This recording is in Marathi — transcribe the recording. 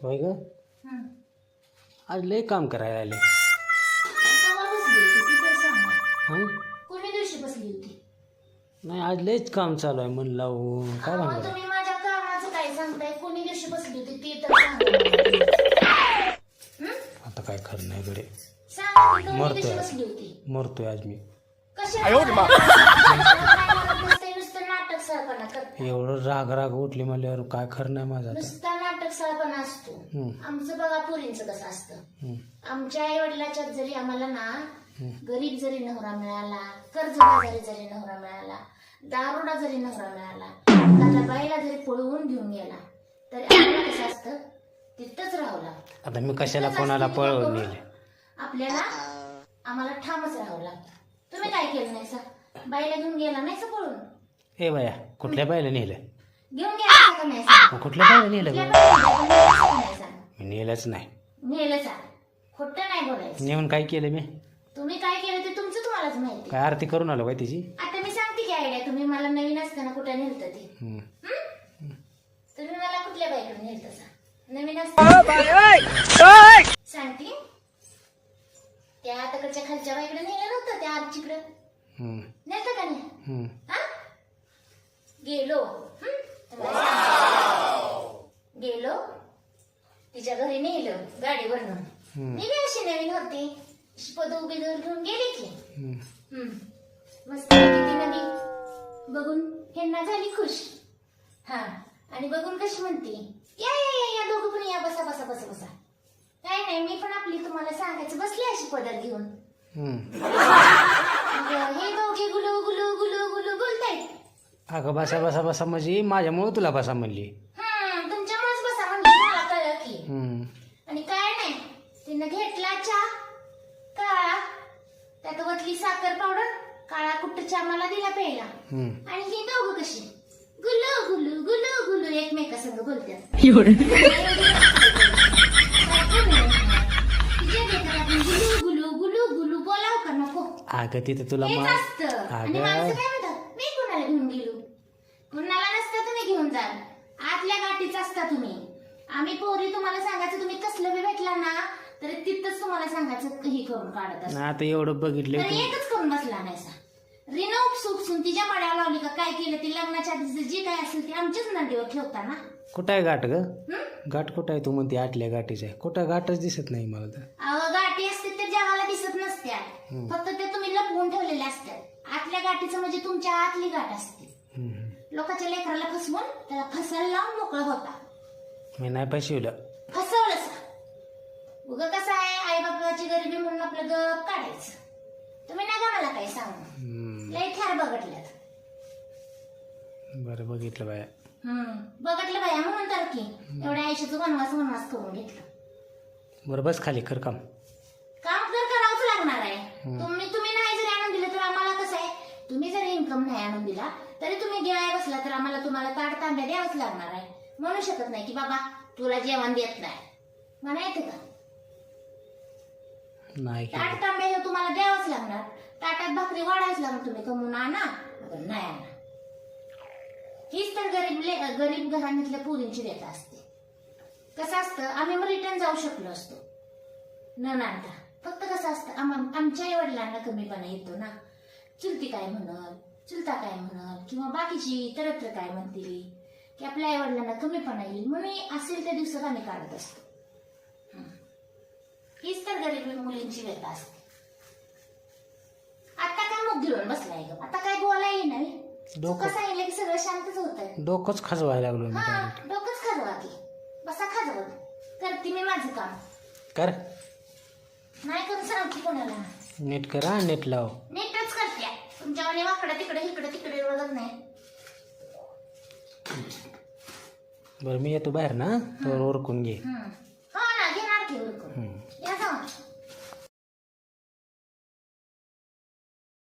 होय ग? हं. आज लय काम करायला आले. केव्हा बसली होती ती तर सांगा. हां? कोणी दिवशी बसली होती? नाही आज लयच काम चालू आहे म्हणलं अहो, काय अहो, म्हणलं तुम्ही माझ्या कामाचं काय सांगताय? कोणी दिवशी बसली होती ती तर सांगा हं? आता काय खरं नाही गडे? सांगा ती कोणी मरतोय. दिवशी बसली होती? मरतोय आज मी. नसते, करते एवढं राग राग उठली म्हणल्यावर काय खरं नाही माझं आता? नुसता नाटक सरपणा असतो. आमचं बघा पुरींचं कसं असतं. आमच्या आई वडिलाच्यात जरी आम्हाला ना. गरीब जरी नवरा मिळाला कर्जबाजारी जरी नवरा मिळाला दारुडा जरी नवरा मिळाला एखाद्या बाईला जरी पळवून घेऊन गेला तरी आम्हाला कसं असतं? तिथंच राहावं लागतं. आता मी कशाला कोणाला पळवून नेले? आपल्याला आम्हाला ठामच राहावं लागतं. तुम्ही काय केलं नाही सर बाईला घेऊन गेला नाही सर पळून? ए बाया कुठल्या बायला नेलं? घेऊन गेला का नाही मग कुठल्या बायला नेलं गेला का नाही? मी नेलंच नाही. नेलं सर खोटं नाही बोलायचं. नेऊन काय केलं मी? तुम्ही काय केलं ते तुमचं तुम्हालाच माहिती. काय आरती करून आलो काय तिची? आता मी सांगते की आयडिया तुम्ही मला नवीन असताना कुठे नेलत ते. हम्म. हं? तुम्ही मला कुठल्या बाईकडे नेलत नवीन असताना. सांगते. त्या तिकडच्या खालच्या बाईकडे नेलं नव्हतं त्या आरचीकडे हम्म, नेलतं का नाही? हम्म. हा? गेलो. हं? गेलो. तिच्या घरी नेलं गाडीवरनं. मी बी अशी नवीन होती. पद उभी घेऊन गेले की. हम्म. मस्त ती नदी. बघून हेन्ना झाली खुश. हा आणि बघून कशी म्हणते या या या या दोघं पण या बसा बसा बसा बसा. काय नाही मी पण आपली तुम्हाला सांगायचं बसले अशी पदर घेऊन. हे अगं बसा बसा बसा म्हणजे माझ्यामुळं तुला बसा म्हणली. हम्म तुमच्यामुळेच बसा म्हणजे मला कळलं की. हम्म. आणि काय नाही तिनं घेतला चहा काळा त्यात वतली साखर पावडर काळा कुट्ट चहा मला दिला प्यायला. हम्म. आणि ही दोघं कशी? गुलू गुलू गुलू गुलू एकमेकासंग बोलतात तिच्या लेकराला आपण गुलू गुलू गुलू बोलाव का नको? अगं तिथं तुला हेच मा असतं. आणि अगं. माणसं काय म्हणतात? मी कुणाला घेऊन गेलो? जाल. आतल्या गाठीच असता तुम्ही. आम्ही पोरी तुम्हाला सांगायचं तुम्ही कसलं बी भेटला ना तर तिथंच तुम्हाला सांगायचं हे करून काढत असत. ना आता एवढं तर तू एकच करून बसला नाही रिना उपसून तिच्या मड्यावर लावली का? काय केलं? ती लग्नाच्या आधीच जे काय असेल ते आमच्याच नंदीवर ठेवता ना? कुठं आहे गाठ ग? हं? गाठ कुठं आहे तू म्हणते? आटल्या गाठीच आहे. कुठं गाठच दिसत नाही मला तर. अहो गाठी असते त्या जगाला दिसत नसत्या फक्त ते तुम्ही लपवून ठेवलेल्या असतात. आतल्या गाठीचं म्हणजे तुमच्या आतली गाठ असते. लोकांच्या लेकराला फसवून त्याला फसायला लावून मोकळा होता. मी नाही फसवलं. सा उग कसं आहे आई बापाची गरिबी म्हणून आपलं गप काढायचं. तुम्ही नका मला काही सांगू. हम्म. लय ठार बघटल्यात बरं बघितलं बाया. हम्म. बघटलं बाया म्हणून तर की एवढ्या आयुष्याचं वनवास वनवास करून घेतलं. बरं बस खाली कर काम. दिला तरी तुम्ही गिळाय बसला तर आम्हाला तुम्हाला ताट तांब्या द्यावंच लागणार आहे. म्हणू शकत नाही की बाबा तुला जेवण देत नाही. म्हणा येते का नाही ताट तांब्या तुम्हाला द्यावंच लागणार. ताटात भाकरी वाढायच लागणार तुम्ही कमवून आणा नाही आणा हीच तर गरीब ले- गरीब घराण्यातल्या पुरींची रेखा असते. कसं असतं आम्ही मग रिटर्न जाऊ शकलो असतो. न नांदता. फक्त कसं असतं आम- आमच्या आई वडिलांना कमीपणा येतो ना. चुलती काय म्हणल चुलता काय म्हणल? किंवा बाकीची तरत्र काय म्हणतील? की आपल्या आई वडिलांना कमीपणा येईल म्हणून असेल त्या दिवसात आम्ही काढत असतो. हीच तर गरीब मुलींची व्यथा असते. आता काय मुग घेऊन बसलाय ग? आता काय बोलाय नाही. डोकं सांगितलं की सगळं शांतच होत आहे डोकंच खजवायला लागलो मी हा. डोकंच खाजवा की. बसा खाजवत करते मी माझं काम. कर. नाही करून सांगते कोणाला. नीट कर नीट लाव. वाणी वाकडं तिकडे इकडे तिकडे बघत नाही बरं मी येतो बाहेर ना तर ओरकून घे. हो ना घेणार की उरकून हम्म.